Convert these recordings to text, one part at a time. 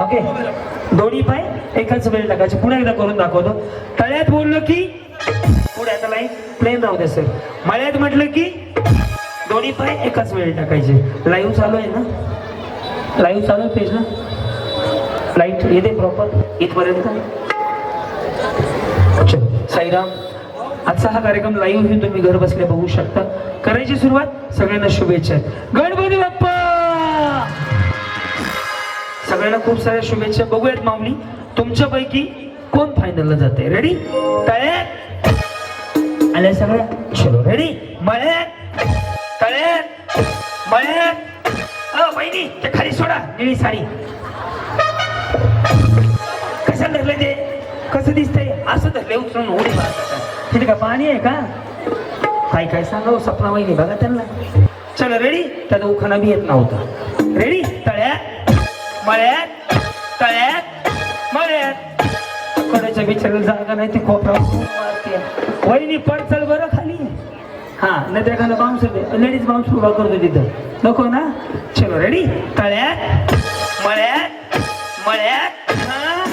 Okay. दोन्ही पाय एकाच वेळ टाकायचे. पुन्हा एकदा करून दाखवतो. तळ्यात बोललो की पुढे आता लाईन प्लेन राहू दे सर मळ्यात म्हटलं की दोन्ही पाय एकाच वेळी टाकायचे. लाईव्ह चालू आहे ना? लाईव्ह चालू आहे पेजला लाइट येते प्रॉपर इथपर्यंत? साईराम आजचा हा कार्यक्रम लाईव्ह घेऊन तुम्ही घर बसल्या बघू शकता. करायची सुरुवात सगळ्यांना शुभेच्छा. गणपती बाप्पा! सगळ्यांना खूप साऱ्या शुभेच्छा. बघूयात माऊली तुमच्यापैकी कोण फायनलला जाते रेडी तळ्यात. आल्या सगळ्या? चलो रेडी मळ्यात. तळ्यात. मळ्यात. अ बहिणी ते खाली सोडा निळी साडी. कसं धरलं ते? कसं दिसतंय? असं धरले उचलून उडी मारतात. तिथे का पाणी आहे का? काय काय सांगावं? सपना वहिनी बघा त्यांना. चलो रेडी त्याचा उखाणा बी येत नव्हता. मळ्यात तळ्यात मळ्यात. कोणाच्या बिचारायला जागा नाही ते कोपरा मारते वहिनी पण चल बरं खाली. हा नाही तर एखादा बाउन्सर लेडीज बाउन्स उभा करतो तिथं. नको ना? चलो रेडी तळ्यात मळ्यात मळ्यात. हा.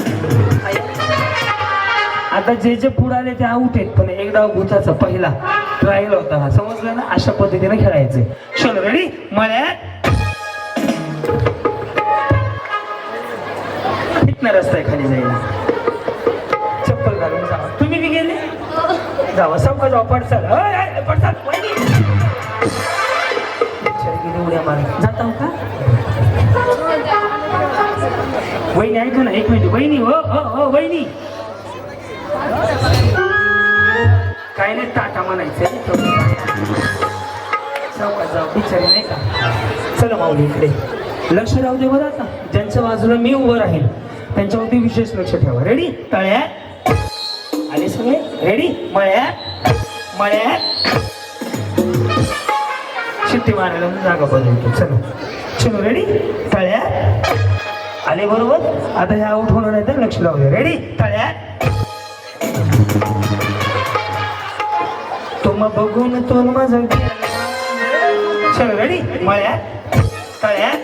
आता जे जे पुढे आले ते आउट आहेत. पण एक डाव भूताचा पहिला ट्रायल होता हा. समजलं ना? अशा पद्धतीने खेळायचंय चलो रेडी मळ्यात. इथनं रस्ता आहे खाली जायला चप्पल घालून जा. तुम्ही बी गेले? जावा सब जावा पडसाल पडसाल वहिनी. बिचारी उड्या मारत जाता का? वहिनी ऐका ना? एक मिनिट वहिनी हो हो हो वहिनी काय नाही टाटा म्हणायचं जाऊ. बिचारी नाही का? चला माऊली इकडे. लक्ष राहू दे बरं आता. ज्यांच्या बाजूला मी उभं राहील त्यांच्यावरती विशेष लक्ष ठेवा. रेडी तळ्यात आले सगळे? रेडी मळ्यात मळ्यात शिट्टी मारायला जागा बदलतो. चलो. चलो रेडी तळ्यात आले बरोबर? आता हे आउट होणार नाही तर लक्ष लावूया. रेडी तळ्यात तुम बघून तो माझा चलो रेडी मळ्यात तळ्यात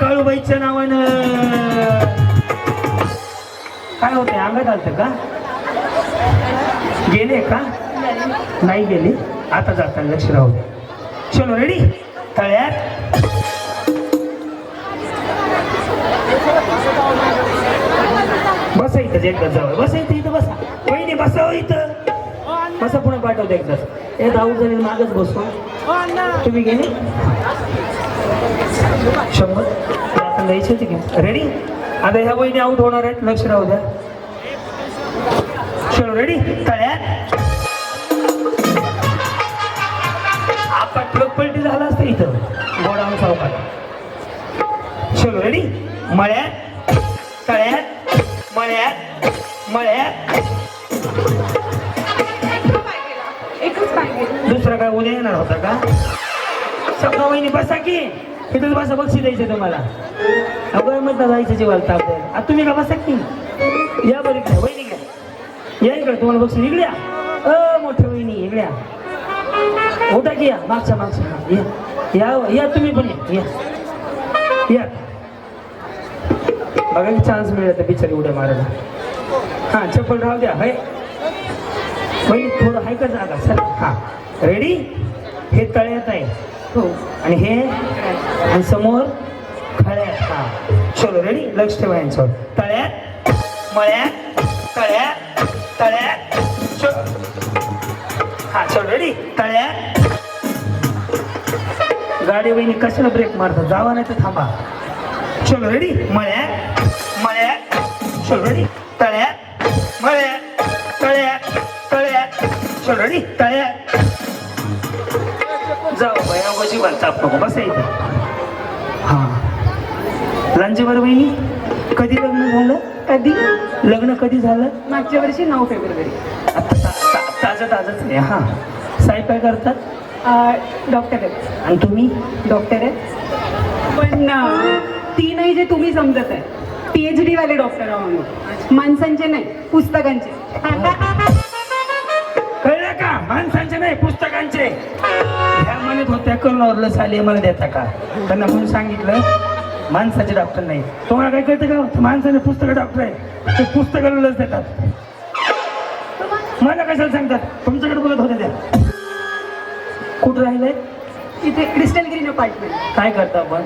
काळूबाईच्या नावानं. काय होते? अंगात आलत का? गेले का? नाही गेले. आता जाताना लक्ष राहू चलो रेडी तळ्यात. बसा इथं एकदा जवळ बसा इथं इथं बसा. वहिनी बसा हो इथं. बसा पुन्हा पाठवतो एकदा. हे दाऊ जरी मागच बसतो तुम्ही गेले शंभर आपण द्यायची होती की रेडी आता ह्या वहिनी आउट होणार आहेत लक्ष राहू द्या चलो रेडी तळ्यात आपण प्लग पलटी झाला असतं इथं. गोडाऊन सावकार चलो रेडी मळ्यात. तळ्यात. मळ्यात. मळ्यात. दुसरा काय उद्या येणार होता का? सगळं वहिनी बसा की. तिथं बसा बक्षी द्यायचं तुम्हाला. अगं मधला जायचं जेवायला ताप आता तुम्ही का बसा की? या बरं इकडे वहिनी घ्या. या इकडे तुम्हाला बक्षी इकड्या अ मोठ्या वहिनी इकड्या उठा की या मागच्या मागच्या. या. या या तुम्ही पण या. या. या. बघा चान्स मिळत बिचारी उड्या मारायला. हा चप्पल राहू द्या हाय. वहिनी थोडं हाय का जागा सर हा. रेडी हे तळ्यात आहे. हो. आणि हे? आणि समोर? खळ्यात. हा. चलो रेडी लक्ष ठेवा यांच्यावर. तळ्यात मळ्यात तळ्यात तळ्यात. चलो. हा चलो रेडी तळ्यात. गाडी वहिनी कशाला ब्रेक मारतात? जावा नाही तर थांबा. चलो रेडी मळ्यात मळ्यात. चलो रेडी तळ्यात मळ्यात. रेडी तळ्यात जाऊ बाई अवघी चाप नको बसा इथे हा लांजेवर वहिनी कधी लग्न झालं कधी लग्न कधी झालं मागच्या वर्षी नऊ फेब्रुवारी आता ताजं ताजंच आहे हा साहेब काय करतात डॉक्टर आहेत आणि तुम्ही डॉक्टर आहेत पण ती नाही जे तुम्ही समजत आहे पी एच डी वाले डॉक्टर आहोत माणसांचे नाही पुस्तकांचे का? माणसांचे नाही पुस्तकांचे. ह्या म्हणत होत्या करोनावरलं चाले मला देता का? त्यांना म्हणून सांगितलं माणसाचे डॉक्टर नाही. तुम्हाला काय कळतं का? ते माणसाचे पुस्तक डॉक्टर आहे. ते पुस्तकाला लस देतात. मला कशाला सांगतात? तुमच्याकडे बोलत होते त्या. कुठं राहिले इथे क्रिस्टल ग्रीन अपार्टमेंट काय करता आपण?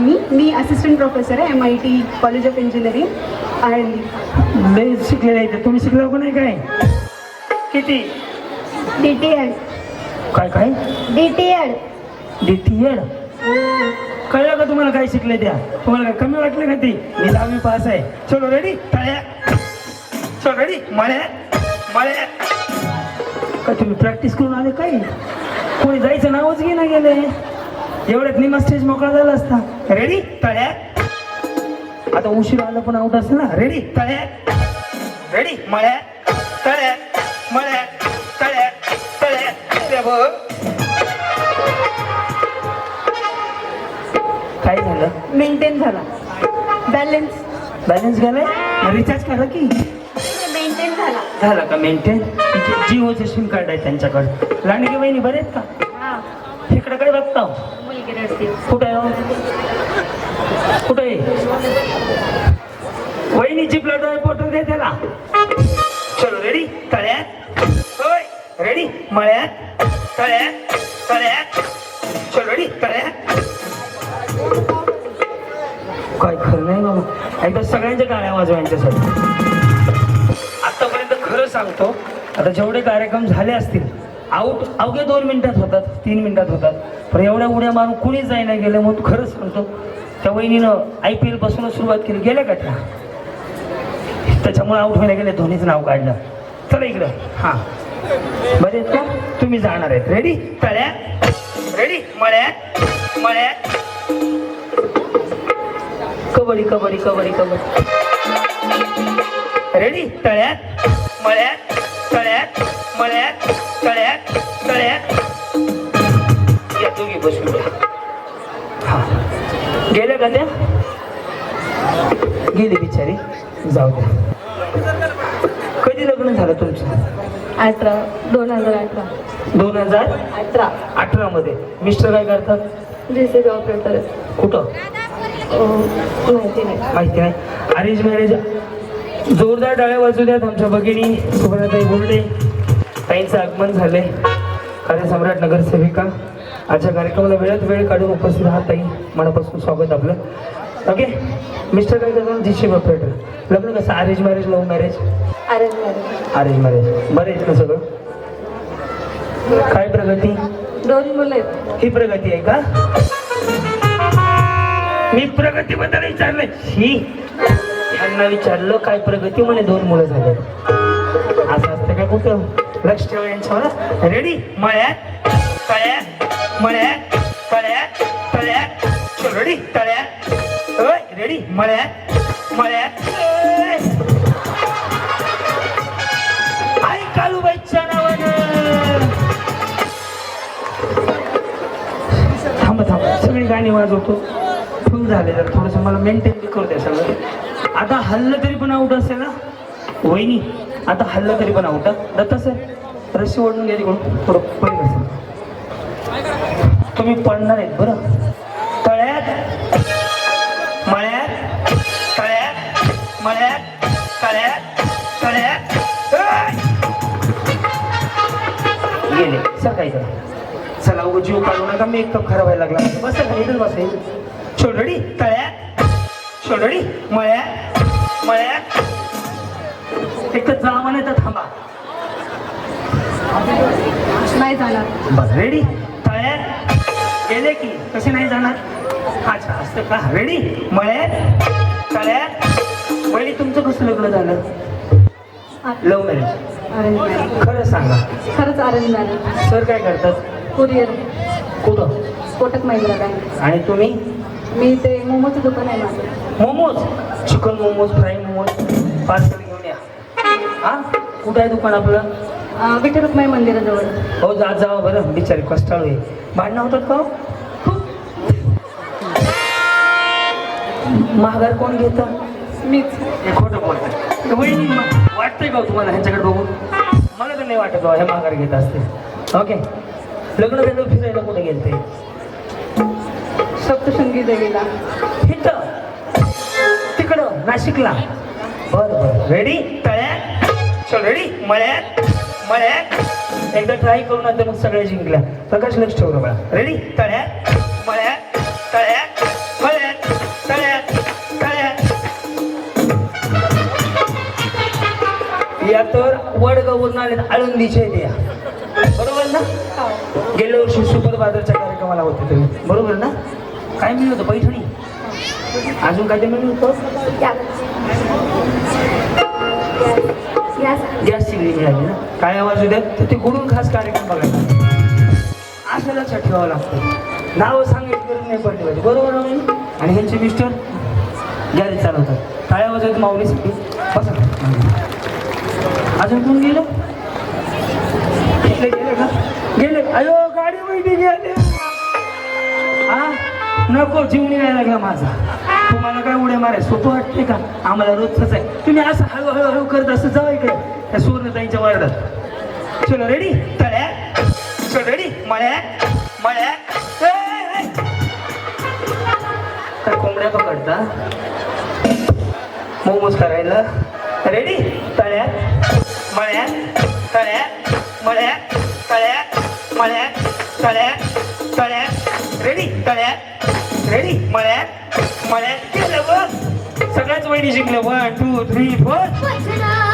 मी मी असिस्टंट प्रोफेसर आहे M I T college of engineering Alandi लय शिकलेले आहे तुम्ही शिकला का नाही काय? किती? डी टी एड काय काय? डी टी एड डीटीएड कळलं का तुम्हाला काय शिकले त्या? तुम्हाला काय कमी वाटलं का ती? मी दहावी पास आहे. चलो रेडी टाळ्या चलो रेडी मळ्या. मळ्या. का तुम्ही प्रॅक्टिस करून आले काय? कोणी जायचं नावच घे ना गेले एवढ्यात निमा स्टेज मोकळा झाला असता. रेडी तळ्या. आता उशीर आलं पण आउट असेल ना? रेडी तळ्या. रेडी मळ्या. तळ्या. मळ्या. तळ्या बघ. काय झालं? मेंटेन झाला. बॅलन्स बॅलन्स गेलाय रिचार्ज करा की. मेंटेन झाला. झालं का मेंटेन जिओचे सिम कार्ड आहे त्यांच्याकडे. लांडगे बहिणी बरे आहेत का? इकडे काय बघता हो? कुठे आहे हो? कुठे आहे? वहिनीची ब्लड रिपोर्ट दे त्याला. चलो रेडी तळ्यात. होय रेडी मळ्यात. सगळ्यांच्या यांच्यासाठी. आतापर्यंत खरं सांगतो आता जेवढे कार्यक्रम झाले असतील आऊट अवघ्या दोन मिनिटात होतात तीन मिनिटात होतात. पण एवढ्या उड्या मारून कुणीच जायला गेलं म्हणून खरंच सांगतो त्या वहिनीनं आय पी एल पासूनच सुरुवात केली. गेल्या का त्या? त्याच्यामुळे आऊट व्हायला गेले धोनीचं नाव काढलं. चला इकडं. हां. बरे का? तुम्ही जाणार आहेत. रेडी तळ्यात. रेडी मळ्यात. मळ्यात. कबड्डी कबड्डी कबड्डी कबड्डी. रेडी तळ्यात मळ्यात तळ्यात मळ्यात तळ्यात तळ्यात. या दोघी बसून गेल्या का त्या गेली बिचारी. जाऊ द्या. कधी लग्न झालं तुमचं? अठरा. दोन हजार अठरा. दोन हजार अठरा. अठरा मध्ये मिस्टर काय करतात? जे सी ऑपरेटर कुठं? माहिती नाही माहिती नाही. अरेंज मॅरेज जोरदार डाळ्या वाजू द्यात आमच्या भगिनी. सुवर्णाताई बोर्डे ताईंचं आगमन झाले कार्यसम्राट नगरसेविका. आजच्या कार्यक्रमाला वेळात वेळ काढून उपस्थित आहात ताई. मनापासून स्वागत आपलं. ओके मिस्टर काय करतात जी ऑपरेटर लग्न कसं? Arrange marriage love marriage arrange marriage arrange marriage बरं आहेत ना सगळं? काय प्रगती? दोन मुलं ही प्रगती आहे का? मी प्रगतीबद्दल विचारलं ही यांना विचारलं काय प्रगती? म्हणे दोन मुलं झाले. असं असतं का कुठं? लक्ष ठेवा यांच्यावर. रेडी मळ्यात तळ्यात मळ्यात तळ्यात तळ्यात. रेडी तळ्यात. रेडी मळ्यात मळ्यात. आई कालूबाईच्या नावानं थांब थांब. सगळी गाणी वाजवतो. झाले तर थोडंसं मला मेंटेन करू द्या सगळं. आता हल्लं तरी पण आउट असेल ना? वहिनी आता हल्लं तरी पण आउट दत्ता सर रस्सी ओढून घ्या तिकडून. थोडं पहिले असेल तुम्ही पडणार आहेत बरं? तळ्यात मळ्यात तळ्यात मळ्यात तळ्यात तळ्यात. गेले गेले सकाळी करा? चला उजीव जीव काढू नका मेकअप खराब व्हायला लागला. बस इथं छोडडी तळ्यात छोडडी मळ्यात मळ्यात एक तर जा म्हणे तर थांबा. नाही जाणार. बस रेडी तळ्यात गेले की कसे नाही जाणार. अच्छा असतं का? रेडी मळ्यात तळ्यात वहिनी तुमचं कसं लग्न झालं? लव्ह मॅरेज अरेंज मॅरेज खरं सांगा. खरंच अरेंज मॅरेज सर काय करतात? कुरिअर कुठं? कोटक महिंद्रा बँक. आणि तुम्ही? मी ते मोमोचं दुकान आहे माझं. Momos? Chicken momos fry momos parcel घेऊन या. हा? कुठं आहे दुकान आपलं? विठ्ठल रुक्माई मंदिराजवळ. हो जात जावा बरं. बिचारी कष्टाळू आहे. भांडणं होतात का हो? महागार कोण घेतं? मीच. हे खोटं म- वाटतंय का हो तुम्हाला ह्यांच्याकडे बघून? मला तर नाही वाटत बाबा हे माघार घेत असते ओके. लग्न झालं फिरायला कुठे गेलते? सप्तशृंगी देवीला. इथं तिकडं नाशिकला. बरं बरं. रेडी तळ्यात? चल रेडी मळ्यात? मळ्यात? एकदा ट्राय करून आता मग सगळे जिंकल्या. प्रकाश लक्ष ठेवलं बघा रेडी तळ्यात? मळ्यात? तळ्यात? मळ्यात? तळ्यात? तळ्यात? या तर वडगावरून आले आळंदीचे द्या बरोबर ना? गेल्या वर्षी सुपर बाजारच्या कार्यक्रमाला होते तुम्ही. बरोबर ना? काय मिळलं होतं? पैठणी? अजून काय ते मिळलं होतं? गॅस शिगडी मिळाली ना? काय आवाज उद्या तर ते गुडून खास कार्यक्रम बघायला असं लक्षात ठेवावं लागतं. नावं सांगायची गरज नाही पडली पाहिजे. बरोबर आणि ह्यांचे मिस्टर गॅरेज चालवतात. काय आवाज आहेत माऊलीसाठी. बसा. अजून कोण गेलं? नको जीव निघायला लागला माझा. तुम्हाला काय उड्या माराय सोपं वाटते का? आम्हाला रोजच आहे. तुम्ही असं हळू हळू हळू करत असं जाऊ इकडे. त्या सुवर्णताईंच्या वार्डात. चलो रेडी तळ्या? चल रेडी मळ्या? मळ्या? काय कोंबड्या पकडता? मोमोज करायला? रेडी तळ्यात मळ्यात तळ्यात मळ्यात तळ्यात मळ्यात तळ्यात तळ्यात रेडी तळ्यात रेडी मळ्यात मळ्यात केलं बघ सगळ्याच वहिनी शिकलं वन टू थ्री फोर वचना